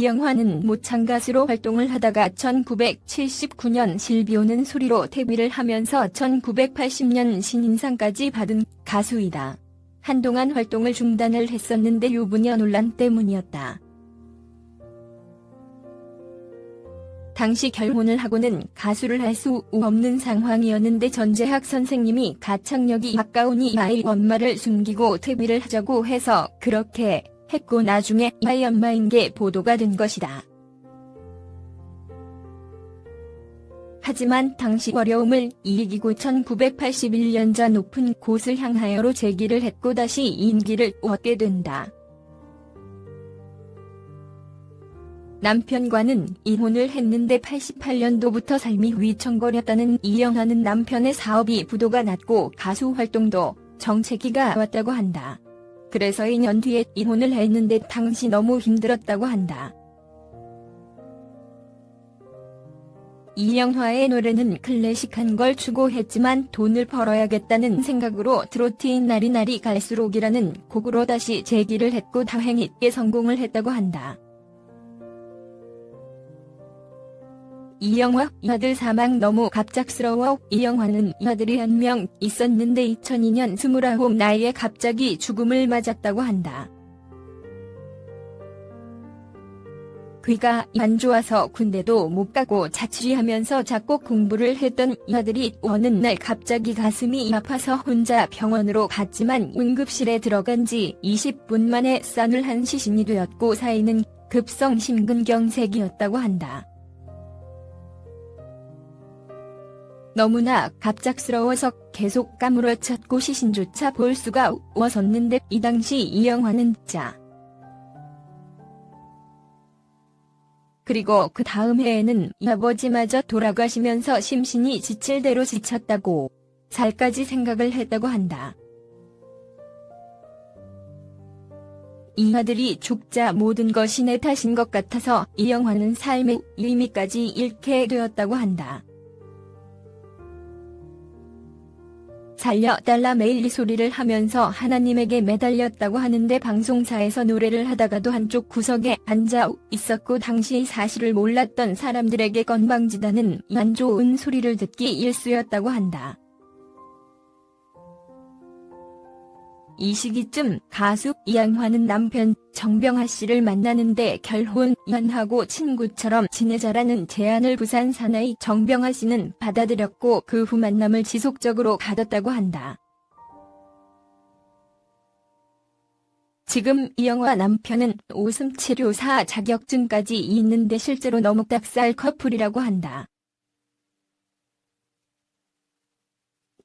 이영화는 모창 가수로 활동을 하다가 1979년 실비 오는 소리로 데뷔를 하면서 1980년 신인상까지 받은 가수이다. 한동안 활동을 중단을 했었는데 유부녀 논란 때문이었다. 당시 결혼을 하고는 가수를 할 수 없는 상황이었는데 전재학 선생님이 가창력이 아까우니 아이 엄마를 숨기고 데뷔를 하자고 해서 그렇게 했고 나중에 아이 엄마인 게 보도가 된 것이다. 하지만 당시 어려움을 이기고 1981년자 높은 곳을 향하여로 재기를 했고 다시 인기를 얻게 된다. 남편과는 이혼을 했는데 88년도부터 삶이 위청거렸다는 이영하는 남편의 사업이 부도가 났고 가수 활동도 정체기가 왔다고 한다. 그래서 2년 뒤에 이혼을 했는데 당시 너무 힘들었다고 한다. 이영화의 노래는 클래식한 걸 추구했지만 돈을 벌어야겠다는 생각으로 트로트인 날이 날이 갈수록이라는 곡으로 다시 재기를 했고 다행 있게 성공을 했다고 한다. 이 영화 아들 사망 너무 갑작스러워 이 영화는 아들이 한 명 있었는데 2002년 29 나이에 갑자기 죽음을 맞았다고 한다. 귀가 안 좋아서 군대도 못 가고 자취하면서 작곡 공부를 했던 아들이 어느 날 갑자기 가슴이 아파서 혼자 병원으로 갔지만 응급실에 들어간 지 20분 만에 싸늘한 시신이 되었고 사인은 급성 심근경색이었다고 한다. 너무나 갑작스러워서 계속 까무러쳤고 시신조차 볼 수가 없었는데 이 당시 이 영화는 자. 그리고 그 다음 해에는 아버지마저 돌아가시면서 심신이 지칠 대로 지쳤다고 살까지 생각을 했다고 한다. 이 아들이 죽자 모든 것이 내 탓인 것 같아서 이 영화는 삶의 의미까지 잃게 되었다고 한다. 살려달라 매일 이 소리를 하면서 하나님에게 매달렸다고 하는데 방송사에서 노래를 하다가도 한쪽 구석에 앉아 있었고 당시 사실을 몰랐던 사람들에게 건방지다는 안 좋은 소리를 듣기 일쑤였다고 한다. 이 시기쯤 가수 이양화는 남편 정병하 씨를 만나는데 결혼연하고 친구처럼 지내자라는 제안을 부산 사나이 정병하 씨는 받아들였고 그 후 만남을 지속적으로 가졌다고 한다. 지금 이영화 남편은 오슴 치료사 자격증까지 있는데 실제로 너무 닭살 커플이라고 한다.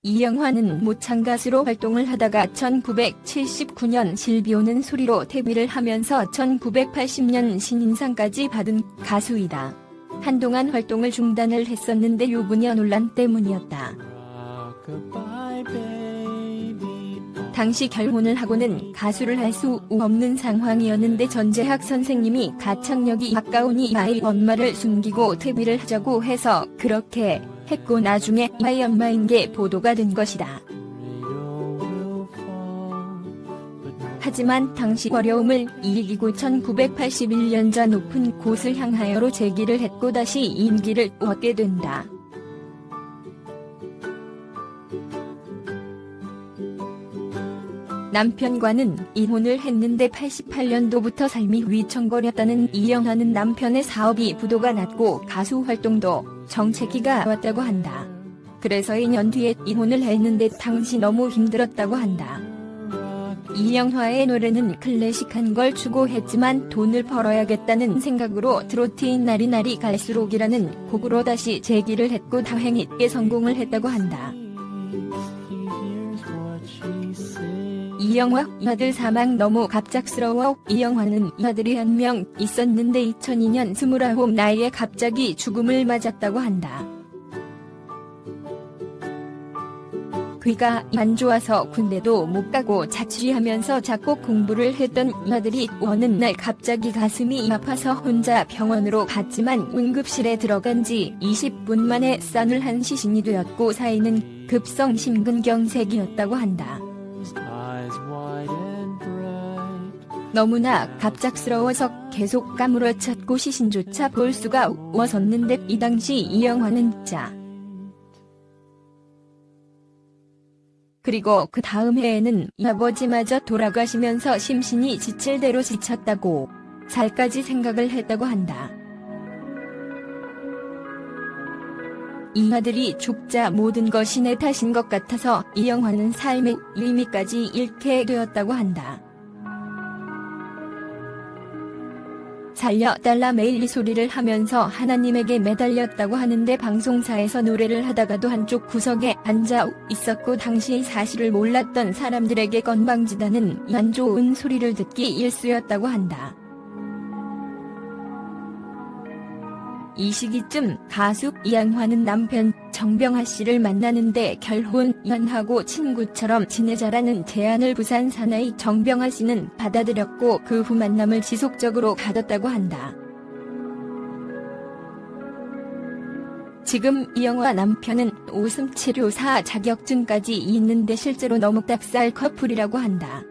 이영화는 모창 가수로 활동을 하다가 1979년 실비 오는 소리로 데뷔를 하면서 1980년 신인상까지 받은 가수이다. 한동안 활동을 중단을 했었는데 유부녀 논란 때문이었다. 당시 결혼을 하고는 가수를 할 수 없는 상황이었는데 전재학 선생님이 가창력이 아까우니 아이 엄마를 숨기고 데뷔를 하자고 해서 그렇게 했고 나중에 아이 엄마인 게 보도가 된 것이다. 하지만 당시 어려움을 이기고 1981년자 높은 곳을 향하여로 재기를 했고 다시 인기를 얻게 된다. 남편과는 이혼을 했는데 88년도부터 삶이 위청거렸다는 이영하는 남편의 사업이 부도가 났고 가수 활동도 정체기가 왔다고 한다. 그래서 2년 뒤에 이혼을 했는데 당시 너무 힘들었다고 한다. 이영화의 노래는 클래식한 걸 추구했지만 돈을 벌어야겠다는 생각으로 트로트인 날이 날이 갈수록이라는 곡으로 다시 재기를 했고 다행 있게 성공을 했다고 한다. 이영화 아들 사망 너무 갑작스러워 이영화는 아들이 한 명 있었는데 2002년 29 나이에 갑자기 죽음을 맞았다고 한다. 귀가 안 좋아서 군대도 못 가고 자취하면서 작곡 공부를 했던 아들이 어느 날 갑자기 가슴이 아파서 혼자 병원으로 갔지만 응급실에 들어간 지 20분 만에 싸늘한 시신이 되었고 사인은 급성 심근경색이었다고 한다. 너무나 갑작스러워서 계속 까무러쳤고 시신조차 볼 수가 없었는데 이 당시 이 영화는 짜. 그리고 그 다음 해에는 아버지마저 돌아가시면서 심신이 지칠 대로 지쳤다고 살까지 생각을 했다고 한다. 이 아들이 죽자 모든 것이 내 탓인 것 같아서 이 영화는 삶의 의미까지 잃게 되었다고 한다. 살려달라 매일 이 소리를 하면서 하나님에게 매달렸다고 하는데 방송사에서 노래를 하다가도 한쪽 구석에 앉아 있었고 당시 사실을 몰랐던 사람들에게 건방지다는 안 좋은 소리를 듣기 일쑤였다고 한다. 이 시기쯤 가수 이양화는 남편 정병하 씨를 만나는데 결혼 연하고 친구처럼 지내자라는 제안을 부산 사나이 정병하 씨는 받아들였고 그 후 만남을 지속적으로 가뒀다고 한다. 지금 이영화 남편은 웃음 치료사 자격증까지 있는데 실제로 너무 딱살 커플이라고 한다.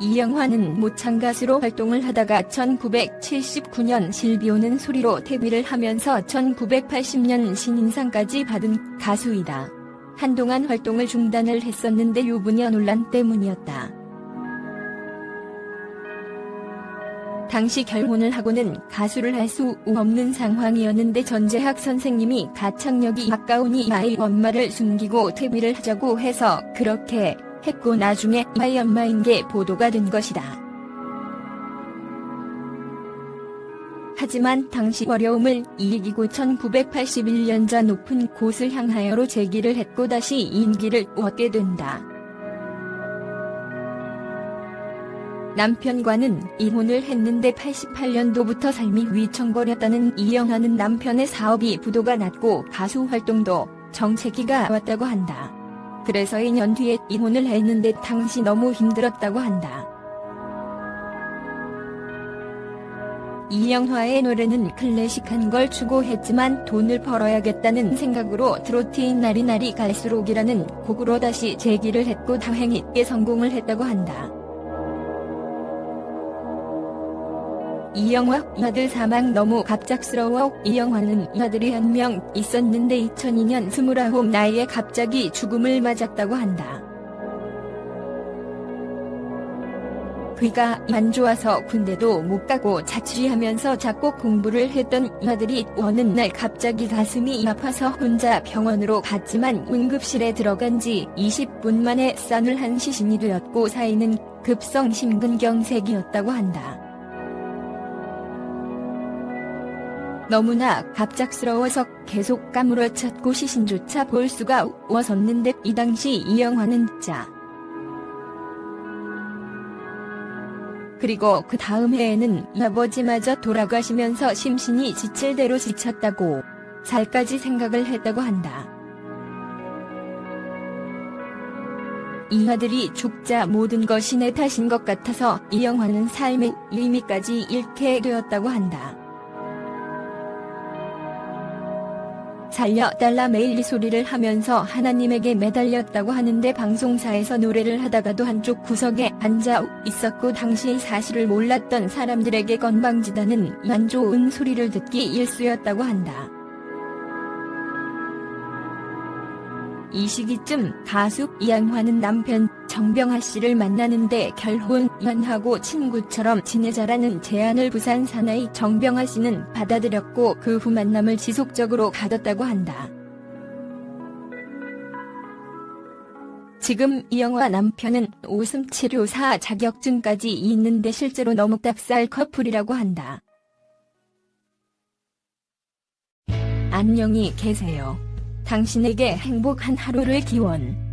이영화는 모창 가수로 활동을 하다가 1979년 실비 오는 소리로 데뷔를 하면서 1980년 신인상까지 받은 가수이다. 한동안 활동을 중단을 했었는데 유부녀 논란 때문이었다. 당시 결혼을 하고는 가수를 할 수 없는 상황이었는데 전재학 선생님이 가창력이 아까우니 아이 엄마를 숨기고 데뷔를 하자고 해서 그렇게 했고 나중에 아이 엄마인 게 보도가 된 것이다. 하지만 당시 어려움을 이기고 1981년자 높은 곳을 향하여로 재기를 했고 다시 인기를 얻게 된다. 남편과는 이혼을 했는데 88년도부터 삶이 위청거렸다는 이영하는 남편의 사업이 부도가 났고 가수 활동도 정체기가 왔다고 한다. 그래서 2년 뒤에 이혼을 했는데 당시 너무 힘들었다고 한다. 이영화의 노래는 클래식한 걸 추구했지만 돈을 벌어야겠다는 생각으로 트로트인 날이 날이 갈수록이라는 곡으로 다시 재기를 했고 다행히 성공을 했다고 한다. 이 영화 아들 사망 너무 갑작스러워 이 영화는 아들이 한 명 있었는데 2002년 29 나이에 갑자기 죽음을 맞았다고 한다. 귀가 안 좋아서 군대도 못 가고 자취하면서 작곡 공부를 했던 아들이 어느 날 갑자기 가슴이 아파서 혼자 병원으로 갔지만 응급실에 들어간 지 20분 만에 싸늘한 시신이 되었고 사인은 급성 심근경색이었다고 한다. 너무나 갑작스러워서 계속 까무러쳤고 시신조차 볼 수가 없었는데 이 당시 이 영화는 짜. 그리고 그 다음 해에는 아버지마저 돌아가시면서 심신이 지칠 대로 지쳤다고 살까지 생각을 했다고 한다. 이 아들이 죽자 모든 것이 내 탓인 것 같아서 이 영화는 삶의 의미까지 잃게 되었다고 한다. 살려달라 이 소리를 하면서 하나님에게 매달렸다고 하는데 방송사에서 노래를 하다가도 한쪽 구석에 앉아 있었고 당시 사실을 몰랐던 사람들에게 건방지다는 안 좋은 소리를 듣기 일쑤였다고 한다. 이 시기쯤 가수 이양화는 남편 정병하 씨를 만나는데 결혼 연하고 친구처럼 지내자라는 제안을 부산 사나이 정병하 씨는 받아들였고 그 후 만남을 지속적으로 가뒀다고 한다. 지금 이영화 남편은 웃음 치료사 자격증까지 있는데 실제로 너무 딱살 커플이라고 한다. 안녕히 계세요. 당신에게 행복한 하루를 기원.